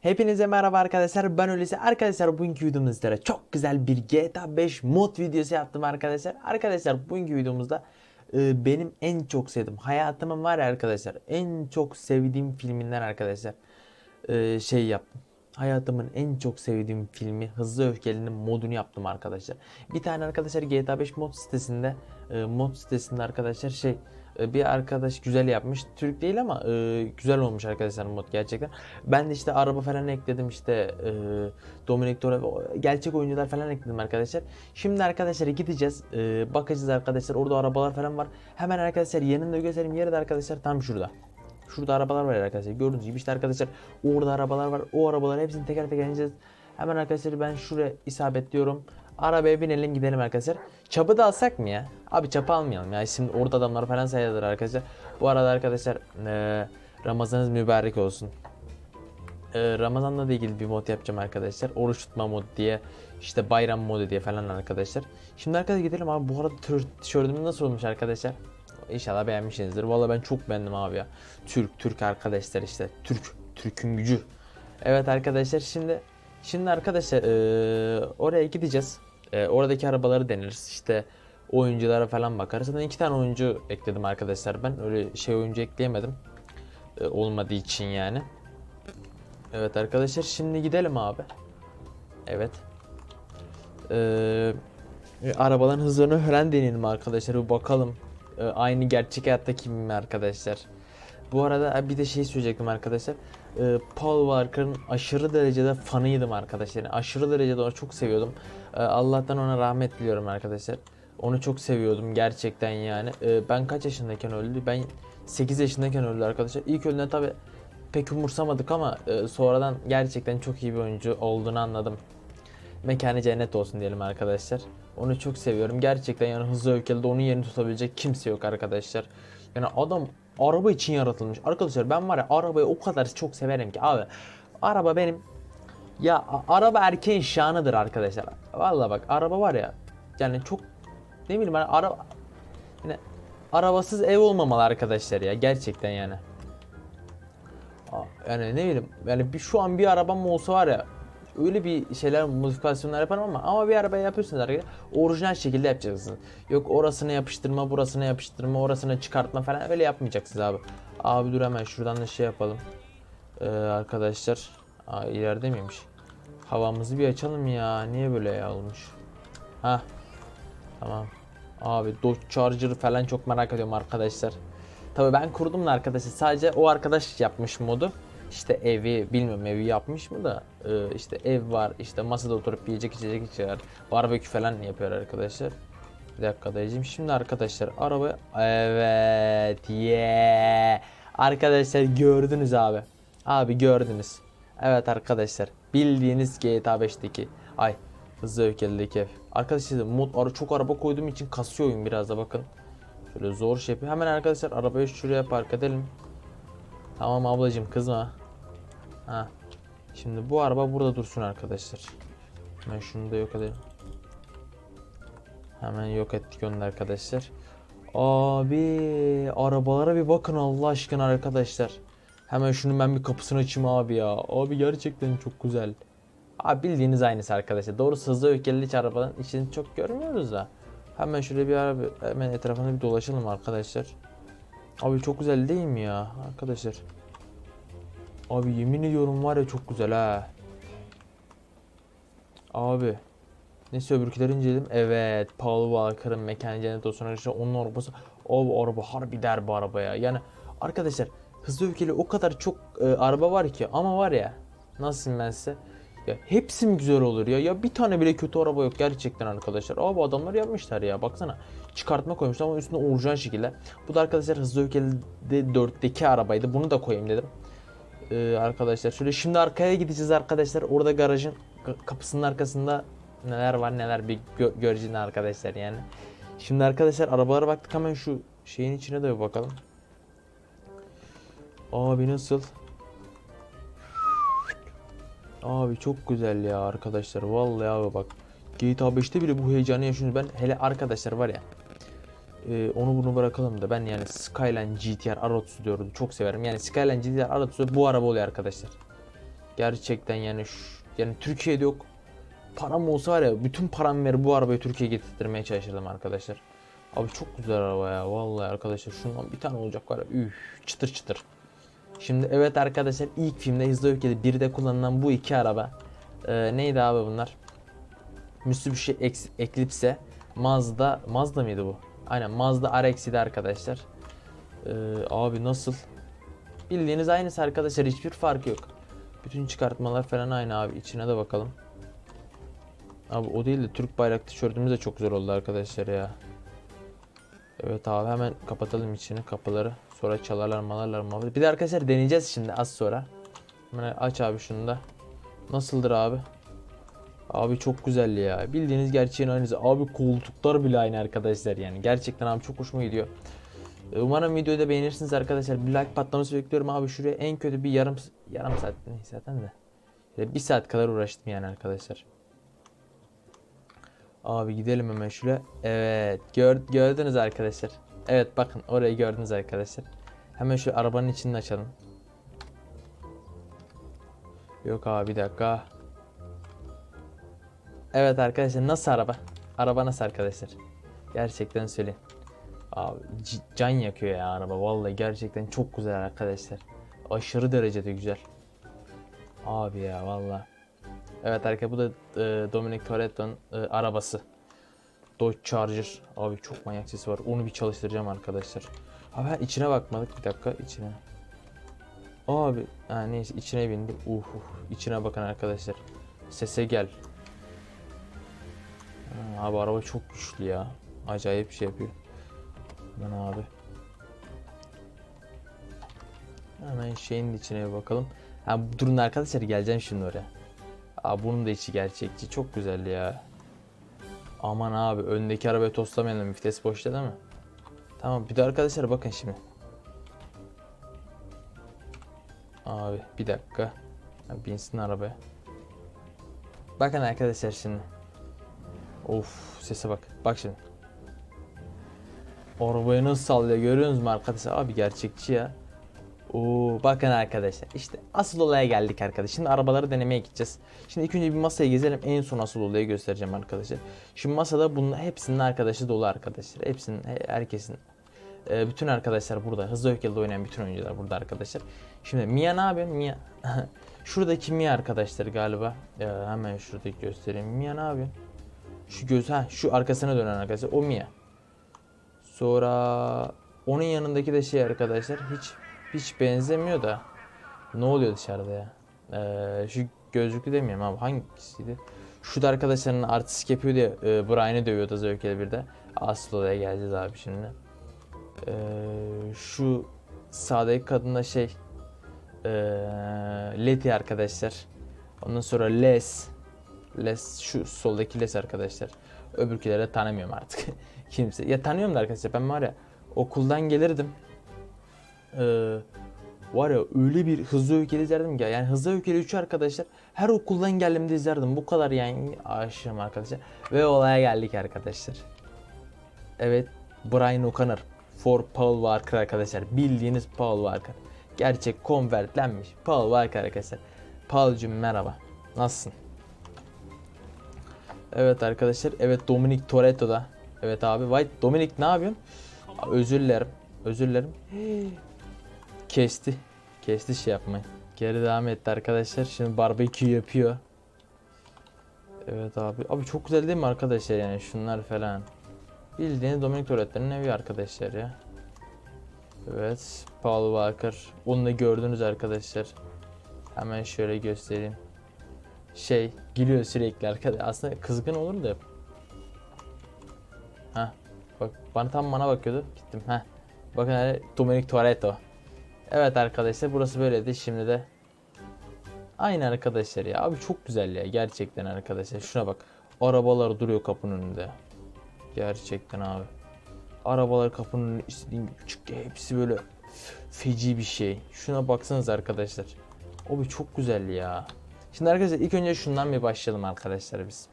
Hepinize merhaba arkadaşlar. Ben Hulusi. Arkadaşlar bugünkü videomuzda çok güzel bir GTA 5 mod videosu yaptım arkadaşlar. Arkadaşlar bugünkü videomuzda e, benim en çok sevdiğim hayatımın var ya arkadaşlar En çok sevdiğim filminden arkadaşlar e, şey yaptım. Hayatımın en çok sevdiğim filmi Hızlı Öfkeli'nin modunu yaptım arkadaşlar. Bir tane arkadaşlar GTA 5 mod sitesinde e, mod sitesinde arkadaşlar şey bir arkadaş güzel yapmış. Türk değil ama e, güzel olmuş arkadaşlar mod gerçekten. Ben de işte araba falan ekledim işte e, Dominic Toretto gerçek oyuncular falan ekledim arkadaşlar. Şimdi arkadaşlar gideceğiz. E, bakacağız arkadaşlar. Orada arabalar falan var. Hemen arkadaşlar yanında göstereyim. Yeri de arkadaşlar tam şurada. Şurada arabalar var arkadaşlar. Gördüğünüz gibi işte arkadaşlar orada arabalar var. O arabaları hepsini teker teker ineceğiz. Hemen arkadaşlar ben şuraya isabetliyorum. Arabaya binelim gidelim arkadaşlar. Çapı da alsak mı ya? Abi çapı almayalım ya. Şimdi orada adamlar falan sayılır arkadaşlar. Bu arada arkadaşlar eee, Ramazanınız mübarek olsun. Eee, Ramazan'la da ilgili bir mod yapacağım arkadaşlar. Oruç tutma modu diye. işte bayram modu diye falan arkadaşlar. Şimdi arkadaşlar gidelim abi. Bu arada tır- tişörtüm nasıl olmuş arkadaşlar? İnşallah beğenmişsinizdir. Valla ben çok beğendim abi ya. Türk, Türk arkadaşlar işte. Türk, Türk'ün gücü. Evet arkadaşlar şimdi şimdi arkadaşlar eee, oraya gideceğiz. Eee, oradaki arabaları deneriz. İşte oyunculara falan bakarız. Zaten iki tane oyuncu ekledim arkadaşlar ben. Öyle şey oyuncu ekleyemedim. Eee, olmadığı için yani. Evet arkadaşlar şimdi gidelim abi. Evet. Eee arabaların hızlarını falan deneyelim arkadaşlar. Bir bakalım. Ee, aynı gerçek hayattaki mi arkadaşlar? Bu arada e, bir de şey söyleyecektim arkadaşlar. Ee, Paul Walker'ın aşırı derecede fanıydım arkadaşlar. Yani aşırı derecede onu çok seviyordum. Ee, Allah'tan ona rahmet diliyorum arkadaşlar. Onu çok seviyordum gerçekten yani. Ee, ben kaç yaşındayken öldü? Ben 8 yaşındayken öldü arkadaşlar. İlk öldüğünde tabi pek umursamadık ama e, sonradan gerçekten çok iyi bir oyuncu olduğunu anladım. Mekanı cennet olsun diyelim arkadaşlar. Onu çok seviyorum. Gerçekten yani hızlı öfkeli de onun yerini tutabilecek kimse yok arkadaşlar. Yani adam araba için yaratılmış. Arkadaşlar ben var ya arabayı o kadar çok severim ki abi. Araba benim ya araba erkeğin şanıdır arkadaşlar. Vallahi bak araba var ya yani çok ne bileyim ben araba yani arabasız ev olmamalı arkadaşlar ya gerçekten yani. Yani ne bileyim yani bir şu an bir arabam olsa var ya öyle bir şeyler modifikasyonlar yaparım ama ama bir arabaya yapıyorsunuz arkadaşlar orijinal şekilde yapacaksınız. Yok orasına yapıştırma, burasına yapıştırma, orasına çıkartma falan öyle yapmayacaksınız abi. Abi dur hemen şuradan da şey yapalım. Ee, arkadaşlar Aa, ileride miymiş? Havamızı bir açalım ya. Niye böyle ya olmuş? Ha. Tamam. Abi Dodge Charger falan çok merak ediyorum arkadaşlar. Tabii ben kurdum da arkadaşlar sadece o arkadaş yapmış modu. İşte evi bilmiyorum evi yapmış mı da e, işte ev var işte masada oturup yiyecek içecek içer barbekü falan yapıyor arkadaşlar. Bir dakika dayıcım şimdi arkadaşlar araba evet yeah. Arkadaşlar gördünüz abi. Abi gördünüz. Evet arkadaşlar bildiğiniz GTA 5'teki ay hızlı öfkelideki ev. Arkadaşlar mod ara çok araba koyduğum için kasıyor oyun biraz da bakın. Şöyle zor şey yapıyor. Hemen arkadaşlar arabayı şuraya park edelim. Tamam ablacığım kızma. Ha. Şimdi bu araba burada dursun arkadaşlar. Hemen şunu da yok edelim. Hemen yok ettik onu da arkadaşlar. Abi arabalara bir bakın Allah aşkına arkadaşlar. Hemen şunu ben bir kapısını açayım abi ya. Abi gerçekten çok güzel. Abi bildiğiniz aynısı arkadaşlar. Doğrusu hızlı öfkeli hiç arabanın içini çok görmüyoruz da. Hemen şöyle bir araba hemen etrafında bir dolaşalım arkadaşlar. Abi çok güzel değil mi ya arkadaşlar? Abi yemin ediyorum var ya çok güzel ha. Abi. Neyse öbürküleri inceledim. Evet. Paul Walker'ın mekanı cennet olsun. Onun arabası. Abi araba harbi der bu araba ya. Yani arkadaşlar hızlı öfkeli o kadar çok e, araba var ki ama var ya nasıl ben size? Ya hepsi mi güzel olur ya? Ya bir tane bile kötü araba yok gerçekten arkadaşlar. Abi adamlar yapmışlar ya baksana. Çıkartma koymuşlar ama üstüne orijinal şekilde. Bu da arkadaşlar hızlı öfkeli 4'teki arabaydı. Bunu da koyayım dedim. Ee, arkadaşlar şöyle şimdi arkaya gideceğiz arkadaşlar. Orada garajın ka- kapısının arkasında neler var neler bir gö- göreceğiz arkadaşlar yani. Şimdi arkadaşlar arabalara baktık. Hemen şu şeyin içine de bir bakalım Abi nasıl? Abi çok güzel ya arkadaşlar. Vallahi abi bak. GTA 5'te bile bu heyecanı yaşıyoruz. Ben hele arkadaşlar var ya. e, onu bunu bırakalım da ben yani Skyline GTR R30 diyorum. Çok severim. Yani Skyline GTR R30 bu araba oluyor arkadaşlar. Gerçekten yani şu, yani Türkiye'de yok. Param olsa var ya bütün param ver bu arabayı Türkiye'ye getirtmeye çalışırdım arkadaşlar. Abi çok güzel araba ya vallahi arkadaşlar şundan bir tane olacak var ya üf çıtır çıtır. Şimdi evet arkadaşlar ilk filmde Hızlı Öfkeli 1'de kullanılan bu iki araba Ee, neydi abi bunlar? Mitsubishi Eclipse Mazda Mazda mıydı bu? Aynen Mazda RX'di arkadaşlar. Ee, abi nasıl? Bildiğiniz aynısı arkadaşlar hiçbir fark yok. Bütün çıkartmalar falan aynı abi içine de bakalım. Abi o değil de Türk bayrak tişörtümüz de çok güzel oldu arkadaşlar ya. Evet abi hemen kapatalım içini kapıları. Sonra çalarlar malarlar muhabbet. Bir de arkadaşlar deneyeceğiz şimdi az sonra. Hemen aç abi şunu da. Nasıldır abi? Abi çok güzel ya. Bildiğiniz gerçeğin aynısı. Abi koltuklar bile aynı arkadaşlar yani. Gerçekten abi çok hoşuma gidiyor. Ee, Umarım videoyu da beğenirsiniz arkadaşlar. Bir like patlaması bekliyorum abi. Şuraya en kötü bir yarım yarım saat neyse zaten de. Bir saat kadar uğraştım yani arkadaşlar. Abi gidelim hemen şuraya. Evet gör, gördünüz arkadaşlar. Evet bakın orayı gördünüz arkadaşlar. Hemen şu arabanın içini açalım. Yok abi bir dakika. Evet arkadaşlar nasıl araba? Araba nasıl arkadaşlar? Gerçekten söyleyeyim. Abi can yakıyor ya araba. Vallahi gerçekten çok güzel arkadaşlar. Aşırı derecede güzel. Abi ya vallahi. Evet arkadaşlar bu da e, Dominic Toretto'nun e, arabası. Dodge Charger. Abi çok manyak sesi var. Onu bir çalıştıracağım arkadaşlar. Abi ha, içine bakmadık. Bir dakika içine. Abi ha, neyse içine bindik. Uh, uh içine bakın arkadaşlar. Sese gel. Ha, abi araba çok güçlü ya. Acayip şey yapıyor. Ben abi. Hemen şeyin içine bir bakalım. Ha durun arkadaşlar geleceğim şimdi oraya. Aa bunun da içi gerçekçi. Çok güzel ya. Aman abi öndeki arabayı toslamayalım. Vites boşta değil mi? Tamam bir de arkadaşlar bakın şimdi. Abi bir dakika. Binsin arabaya. Bakın arkadaşlar şimdi. Of sese bak. Bak şimdi. Arabayı nasıl sallıyor görüyorsunuz mu arkadaşlar? Abi gerçekçi ya. Oo, bakın arkadaşlar işte asıl olaya geldik arkadaşlar. Şimdi arabaları denemeye gideceğiz. Şimdi ilk önce bir masayı gezelim. En son asıl olayı göstereceğim arkadaşlar. Şimdi masada bunun hepsinin arkadaşı dolu arkadaşlar. Hepsinin he- herkesin e, bütün arkadaşlar burada. Hızlı Öfkeli'de oynayan bütün oyuncular burada arkadaşlar. Şimdi Mia ne yapıyor? Mia Şuradaki Mia arkadaşlar galiba. E, hemen şuradaki göstereyim. Mia ne yapıyor? Şu göz ha şu arkasına dönen arkadaşlar. O Mia. Sonra onun yanındaki de şey arkadaşlar hiç hiç benzemiyor da ne oluyor dışarıda ya? Ee, şu gözlüklü demiyorum abi hangisiydi? Şu da arkadaşlarının artistik yapıyor diye e, Brian'ı dövüyordu Zevkeli bir de. Asıl olaya geleceğiz abi şimdi. Ee, şu sağdaki kadın da şey ee, Letty arkadaşlar. Ondan sonra Les. Les şu soldaki Les arkadaşlar. Öbürküleri tanımıyorum artık. Kimse. Ya tanıyorum da arkadaşlar ben var ya okuldan gelirdim. Ee, var ya öyle bir hızlı öfkeli izlerdim ki. Yani hızlı öfkeli 3 arkadaşlar her okuldan geldiğimde izlerdim. Bu kadar yani. Aşığım arkadaşlar. Ve olaya geldik arkadaşlar. Evet Brian O'Connor. For Paul Walker arkadaşlar. Bildiğiniz Paul Walker. Gerçek konvertlenmiş Paul Walker arkadaşlar. Paul'cum merhaba. Nasılsın? Evet arkadaşlar evet Dominic Toretto da evet abi White Dominic ne yapıyorsun? Özür dilerim özür dilerim Kesti. Kesti şey yapmayı. Geri devam etti arkadaşlar. Şimdi barbekü yapıyor. Evet abi. Abi çok güzel değil mi arkadaşlar yani şunlar falan. Bildiğiniz Dominic Toretto'nun evi arkadaşlar ya. Evet. Paul Walker. Onu da gördünüz arkadaşlar. Hemen şöyle göstereyim. Şey gülüyor sürekli arkadaşlar. Aslında kızgın olur da. Heh. Bak bana tam bana bakıyordu. Gittim. Heh. Bakın hele Dominic Toretto. Evet arkadaşlar burası böyleydi. Şimdi de aynı arkadaşlar ya. Abi çok güzel ya gerçekten arkadaşlar. Şuna bak. Arabalar duruyor kapının önünde. Gerçekten abi. Arabalar kapının önünde istediğin gibi çık. Hepsi böyle feci bir şey. Şuna baksanız arkadaşlar. Abi çok güzel ya. Şimdi arkadaşlar ilk önce şundan bir başlayalım arkadaşlar biz.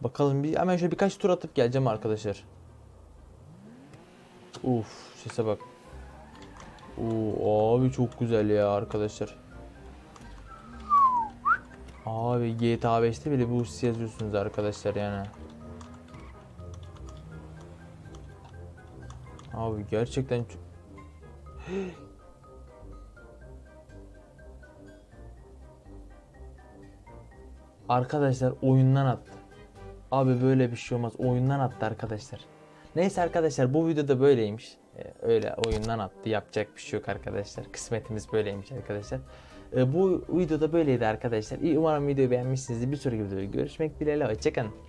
Bakalım bir hemen şöyle birkaç tur atıp geleceğim arkadaşlar. Uf sese bak. Oo, abi çok güzel ya arkadaşlar. Abi GTA 5'te bile bu hissi yazıyorsunuz arkadaşlar yani. Abi gerçekten ç- Arkadaşlar oyundan attı. Abi böyle bir şey olmaz. Oyundan attı arkadaşlar. Neyse arkadaşlar bu videoda böyleymiş. Ee, öyle oyundan attı. Yapacak bir şey yok arkadaşlar. Kısmetimiz böyleymiş arkadaşlar. Ee, bu videoda böyleydi arkadaşlar. Umarım videoyu beğenmişsinizdir. Bir sonraki videoda görüşmek dileğiyle. Hoşçakalın.